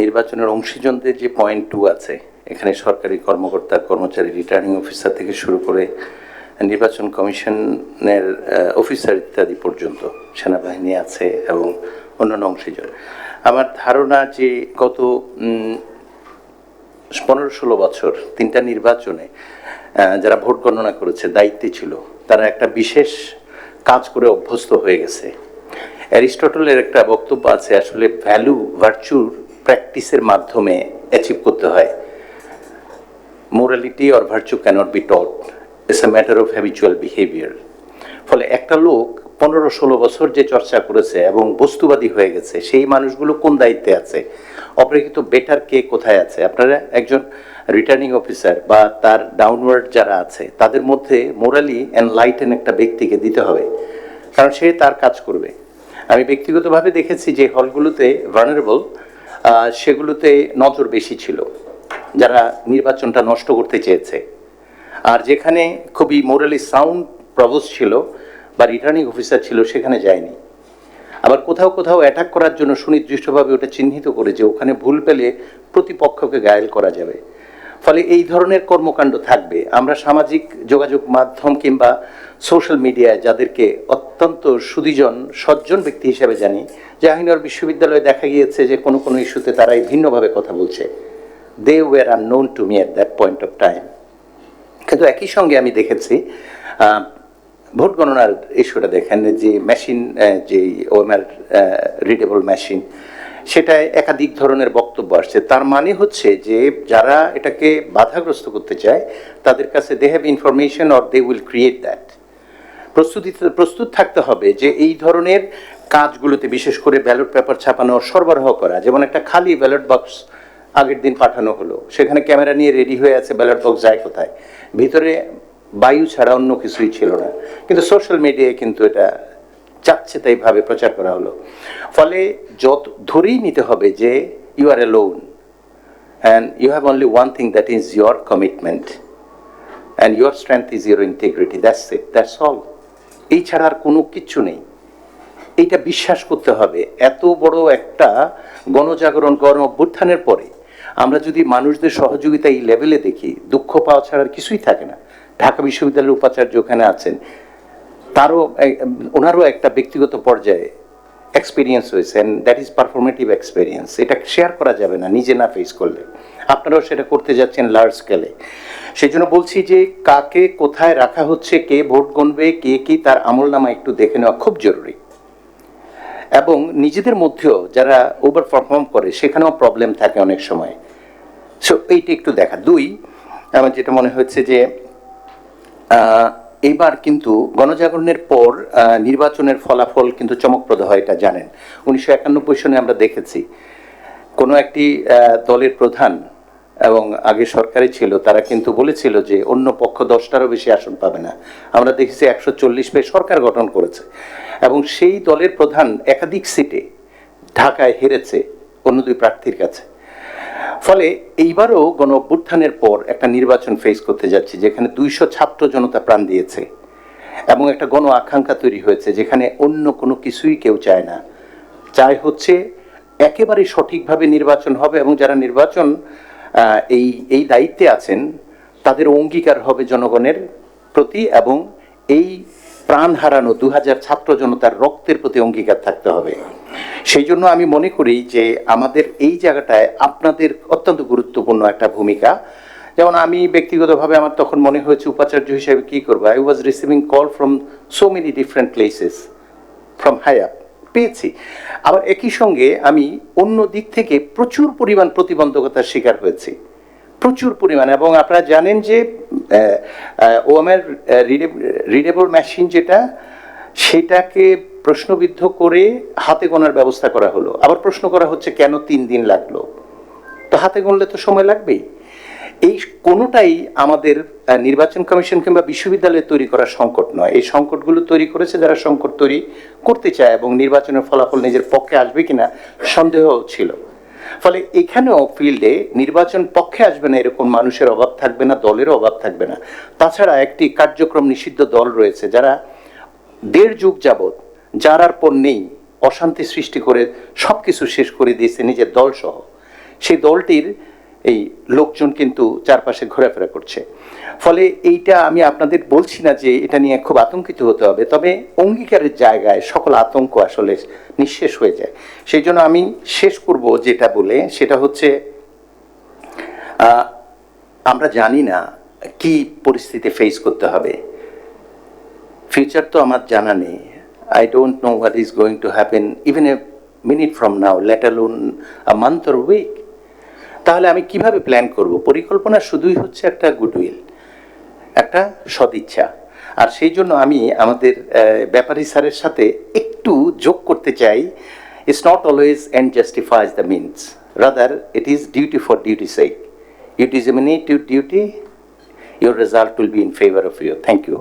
নির্বাচনের অংশীজনদের যে point two আছে, এখানে সরকারি কর্মকর্তা, কর্মচারী রিটার্নিং অফিসার থেকে শুরু করে নির্বাচন কমিশনের অফিসার ইত্যাদি পর্যন্ত সেনাবাহিনী আছে এবং অন্যান্য অংশীজন। আমার ধারণা যে গত পনেরো ষোলো বছর তিনটা নির্বাচনে যারা ভোট গণনা করেছে, দায়িত্বে ছিল, তারা একটা বিশেষ কাজ করে অভ্যস্ত হয়ে গেছে। অ্যারিস্টটলের একটা বক্তব্য আছে, আসলে ভ্যালু ভার্চুর প্র্যাকটিসের মাধ্যমে অ্যাচিভ করতে হয়। Morality or virtue cannot be taught it's a matter of habitual behaviour ফলে একটা লোক পনেরো ষোলো বছর যে চর্চা করেছে এবং বস্তুবাদী হয়ে গেছে, সেই মানুষগুলো কোন দায়িত্বে আছে? অপেক্ষিত বেটার কে কোথায় আছে? আপনারা একজন রিটার্নিং অফিসার বা তার ডাউনওয়ার্ড যারা আছে, তাদের মধ্যে মোরালি এনলাইটেন একটা ব্যক্তিকে দিতে হবে, কারণ সে তার কাজ করবে। আমি ব্যক্তিগতভাবে দেখেছি যে হলগুলোতে ভার্নারেবল সেগুলোতে নজর বেশি ছিল, যারা নির্বাচনটা নষ্ট করতে চেয়েছে। আর যেখানে খুবই মোরালি সাউন্ড প্রভোস ছিল বা রিটার্নিং অফিসার ছিল, সেখানে যায়নি। আবার কোথাও কোথাও অ্যাটাক করার জন্য সুনির্দিষ্টভাবে ওটা চিহ্নিত করে যে ওখানে ভুল পেলে প্রতিপক্ষকে গায়েল করা যাবে। ফলে এই ধরনের কর্মকাণ্ড থাকবে। আমরা সামাজিক যোগাযোগ মাধ্যম কিংবা সোশ্যাল মিডিয়ায় যাদেরকে অত্যন্ত সুদীজন, সজ্জন ব্যক্তি হিসেবে জানি, জাহাঙ্গীরনগর বিশ্ববিদ্যালয়ে দেখা গিয়েছে যে কোনো কোনো ইস্যুতে তারাই ভিন্নভাবে কথা বলছে। They were are known to me at that point of time কিন্তু একই সঙ্গে আমি দেখেছি ভোট গণনার ইস্যুটা দেখেন, যে মেশিন যে ওএমআর রিডেবল মেশিন সেটায় একাধিক ধরনের বক্তব্য আসছে, তার মানে হচ্ছে যে যারা এটাকে বাধাগ্রস্ত করতে চায়, তাদের কাছে they have information or they will create that প্রস্তুতি প্রস্তুত থাকতে হবে যে এই ধরনের কাজগুলোতে বিশেষ করে ব্যালট পেপার ছাপানো, সরবরাহ করা, যেমন একটা খালি ব্যালট বক্স আগের দিন পাঠানো হলো, সেখানে ক্যামেরা নিয়ে রেডি হয়ে আছে ব্যালট বক্স যায় কোথায়? ভিতরে বায়ু ছাড়া অন্য কিছুই ছিল না। কিন্তু সোশ্যাল মিডিয়ায় কিন্তু এটা চাচ্ছে তাইভাবে প্রচার করা হলো। ফলে যত ধরেই নিতে হবে যে you are alone and you have only one thing that is your commitment and your strength is your integrity that's it that's all এই ছাড়া আর কোনো কিচ্ছু নেই। এইটা বিশ্বাস করতে হবে। এত বড় একটা গণজাগরণ, গণ অভ্যুত্থানের পরে আমরা যদি মানুষদের সহযোগিতা এই লেভেলে দেখি, দুঃখ পাওয়া ছাড়া কিছুই থাকে না। ঢাকা বিশ্ববিদ্যালয়ের উপাচার্য ওখানে আছেন। তারও ওনারও একটা ব্যক্তিগত পর্যায়ে এক্সপিরিয়েন্স হয়েছে and that is performative experience এটা শেয়ার করা যাবে না, নিজে না ফেস করলে। আপনারাও সেটা করতে যাচ্ছেন লার্জ স্কেলে সেই জন্য বলছি যে, কাকে কোথায় রাখা হচ্ছে, কে ভোট গণবে কে কি তার আমল নামা একটু দেখে নেওয়া খুব জরুরি। এবং নিজেদের মধ্যেও যারা ওভার পারফর্ম করে, সেখানেও প্রবলেম থাকে অনেক সময়। সো এইটা একটু দেখা। দুই, আমার যেটা মনে হচ্ছে যে আহ, এইবার কিন্তু গণজাগরণের পর নির্বাচনের ফলাফল কিন্তু চমকপ্রদ হয় এটা জানেন। উনিশশো একানব্বই সনে আমরা দেখেছি কোনো একটি দলের প্রধান এবং আগে সরকারি ছিল তারা কিন্তু বলেছিল যে অন্য পক্ষ দশটারও বেশি আসন পাবে না। আমরা দেখেছি একশো চল্লিশ পেয়ে সরকার গঠন করেছে এবং সেই দলের প্রধান একাধিক সিটে ঢাকায় হেরেছে অন্য দুই প্রার্থীর কাছে। ফলে এইবারও গণ অভ্যুত্থানের পর একটা নির্বাচন ফেস করতে যাচ্ছি, যেখানে দুইশো ছাত্র জনতা প্রাণ দিয়েছে এবং একটা গণ আকাঙ্ক্ষা তৈরি হয়েছে, যেখানে অন্য কোনো কিছুই কেউ চায় না। চায় হচ্ছে একেবারে সঠিকভাবে নির্বাচন হবে এবং যারা নির্বাচন এই এই দায়িত্বে আছেন, তাদের অঙ্গীকার হবে জনগণের প্রতি এবং এই প্রাণ হারানো দু হাজার ছাত্র জনতার রক্তের প্রতি অঙ্গীকার থাকতে হবে। সেই জন্য আমি মনে করি যে আমাদের এই জায়গাটায় আপনাদের অত্যন্ত গুরুত্বপূর্ণ একটা ভূমিকা। যেমন আমি ব্যক্তিগতভাবে আমার তখন মনে হয়েছে উপাচার্য হিসেবে কী করব? I was receiving call from so many different places from higher পেয়েছি। আবার একই সঙ্গে আমি অন্য দিক থেকে প্রচুর পরিমাণ প্রতিবন্ধকতার শিকার হয়েছি। প্রচুর পরিমাণ এবং আপনারা জানেন যে ওএমএর রিডেবল মেশিন যেটা, সেটাকে প্রশ্নবিদ্ধ করে হাতে গোনার ব্যবস্থা করা হলো। আবার প্রশ্ন করা হচ্ছে, কেন তিন দিন লাগল? তো হাতে গুনলে তো সময় লাগবেই। এই কোনোটাই আমাদের নির্বাচন কমিশন কিংবা বিশ্ববিদ্যালয়ে তৈরি করা সংকট নয়। এই সংকটগুলো তৈরি করেছে যারা সংকট তৈরি করতে চায় এবং নির্বাচনের ফলাফল নিজের পক্ষে আসবে কিনা সন্দেহ ছিল। ফলে এখানেও ফিল্ডে নির্বাচন পক্ষে আসবে না এরকম মানুষের অভাব থাকবে না দলেরও অভাব থাকবে না। তাছাড়া একটি কার্যক্রম নিষিদ্ধ দল রয়েছে যারা দেড় যুগ যাবৎ যার আর পর নেই, অশান্তি সৃষ্টি করে সব কিছু শেষ করে দিয়েছে নিজের দল সহ সেই দলটির এই লোকজন কিন্তু চারপাশে ঘোরাফেরা করছে। ফলে এইটা আমি আপনাদের বলছি না যে এটা নিয়ে খুব আতঙ্কিত হতে হবে, তবে অঙ্গীকারের জায়গায় সকল আতঙ্ক আসলে নিঃশেষ হয়ে যায়। সেই জন্য আমি শেষ করব যেটা বলে, সেটা হচ্ছে আমরা জানি না কি পরিস্থিতি ফেস করতে হবে। ফিউচার তো আমার জানা নেই। I don't know what is going to happen even a minute from now let alone a month or week তাহলে আমি কীভাবে প্ল্যান করব? পরিকল্পনা শুধুই হচ্ছে একটা গুডউইল একটা সদিচ্ছা। আর সেই জন্য আমি আমাদের ব্যাপারী স্যারের সাথে একটু যোগ করতে চাই। It's not always end justifies the means rather it is duty for duty sake it is eminent duty your result will be in favor of you. Thank you.